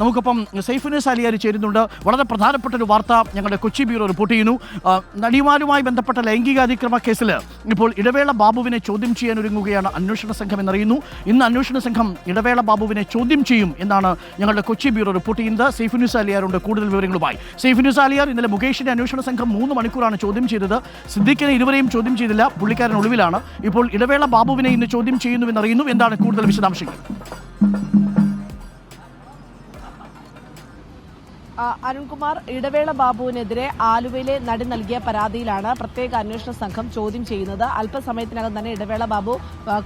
നമുക്കിപ്പം സൈഫുനസ് അലിയാർ ചേരുന്നുണ്ട്. വളരെ പ്രധാനപ്പെട്ട ഒരു വാർത്ത ഞങ്ങളുടെ കൊച്ചി ബ്യൂറോ റിപ്പോർട്ട് ചെയ്യുന്നു. നടിമാരുമായി ബന്ധപ്പെട്ട ലൈംഗികാതിക്രമ കേസിൽ ഇപ്പോൾ ഇടവേള ബാബുവിനെ ചോദ്യം ചെയ്യാൻ ഒരുങ്ങുകയാണ് അന്വേഷണ സംഘം എന്നറിയുന്നു. ഇന്ന് അന്വേഷണ സംഘം ഇടവേള ബാബുവിനെ ചോദ്യം ചെയ്യും എന്നാണ് ഞങ്ങളുടെ കൊച്ചി ബ്യൂറോ റിപ്പോർട്ട് ചെയ്യുന്നത്. സൈഫുനുസ് അലിയാറുണ്ട് കൂടുതൽ വിവരങ്ങളുമായി. സൈഫുനുസ് അലിയാർ ഇന്നലെ മുകേഷിന്റെ അന്വേഷണ സംഘം മൂന്ന് മണിക്കൂറാണ് ചോദ്യം ചെയ്തത്. സിദ്ദിഖിനെ ഇതുവരെയും ചോദ്യം ചെയ്തില്ല. പുള്ളിക്കാരൻ ഒളിവിലാണ്. ഇപ്പോൾ ഇടവേള ബാബുവിനെ ഇന്ന് ചോദ്യം ചെയ്യുന്നുവെന്നറിയുന്നു. എന്താണ് കൂടുതൽ വിശദാംശങ്ങൾ? അരുൺകുമാർ ഇടവേള ബാബുവിനെതിരെ ആലുവയിലെ നടി നൽകിയ പരാതിയിലാണ് പ്രത്യേക അന്വേഷണ സംഘം ചോദ്യം ചെയ്യുന്നത്. അല്പസമയത്തിനകം തന്നെ ഇടവേള ബാബു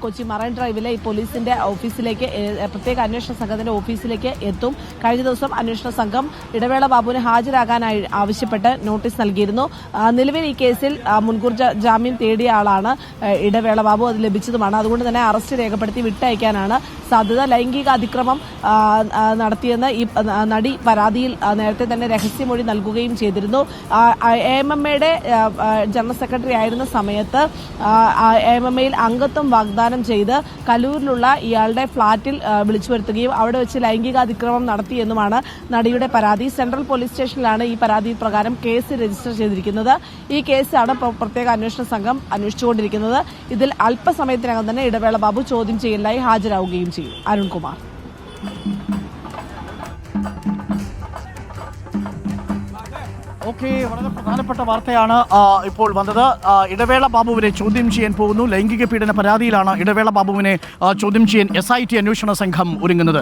കൊച്ചി മറൈൻ ഡ്രൈവിലെ ഈ പോലീസിന്റെ ഓഫീസിലേക്ക് പ്രത്യേക അന്വേഷണ സംഘത്തിന്റെ ഓഫീസിലേക്ക് എത്തും. കഴിഞ്ഞ ദിവസം അന്വേഷണ സംഘം ഇടവേള ബാബുവിനെ ഹാജരാകാനായി ആവശ്യപ്പെട്ട് നോട്ടീസ് നൽകിയിരുന്നു. നിലവിൽ ഈ കേസിൽ മുൻകൂർ ജാമ്യം തേടിയ ആളാണ് ഇടവേള ബാബു. അത് ലഭിച്ചതുമാണ്. അതുകൊണ്ട് തന്നെ അറസ്റ്റ് രേഖപ്പെടുത്തി വിട്ടയക്കാനാണ് സാധ്യത. ലൈംഗിക അതിക്രമം നടത്തിയെന്ന് ഈ നടി പരാതിയിൽ നേരത്തെ തന്നെ രഹസ്യമൊഴി നൽകുകയും ചെയ്തിരുന്നു. എ എം എം എയുടെ ജനറൽ സെക്രട്ടറി ആയിരുന്ന സമയത്ത് എ എം എം എയിൽ അംഗത്വം വാഗ്ദാനം ചെയ്ത് കലൂരിലുള്ള ഇയാളുടെ ഫ്ളാറ്റിൽ വിളിച്ചു വരുത്തുകയും അവിടെ വെച്ച് ലൈംഗികാതിക്രമം നടത്തിയെന്നുമാണ് നടിയുടെ പരാതി. സെൻട്രൽ പോലീസ് സ്റ്റേഷനിലാണ് ഈ പരാതി പ്രകാരം കേസ് രജിസ്റ്റർ ചെയ്തിരിക്കുന്നത്. ഈ കേസാണ് പ്ര- പ്രത്യേക അന്വേഷണ സംഘം അന്വേഷിച്ചുകൊണ്ടിരിക്കുന്നത്. ഇതിൽ അല്പസമയത്തിനകം തന്നെ ഇടവേള ബാബു ചോദ്യം ചെയ്യലിനായി ഹാജരാകുകയും ചെയ്യും. അരുൺകുമാർ. ഓക്കെ വളരെ പ്രധാനപ്പെട്ട വാർത്തയാണ് ഇപ്പോൾ വന്നത്. ഇടവേള ബാബുവിനെ ചോദ്യം ചെയ്യാൻ പോകുന്നു. ലൈംഗിക പീഡന പരാതിയിലാണ് ഇടവേള ബാബുവിനെ ചോദ്യം ചെയ്യാൻ എസ് ഐ ടി അന്വേഷണ സംഘം ഒരുങ്ങുന്നത്.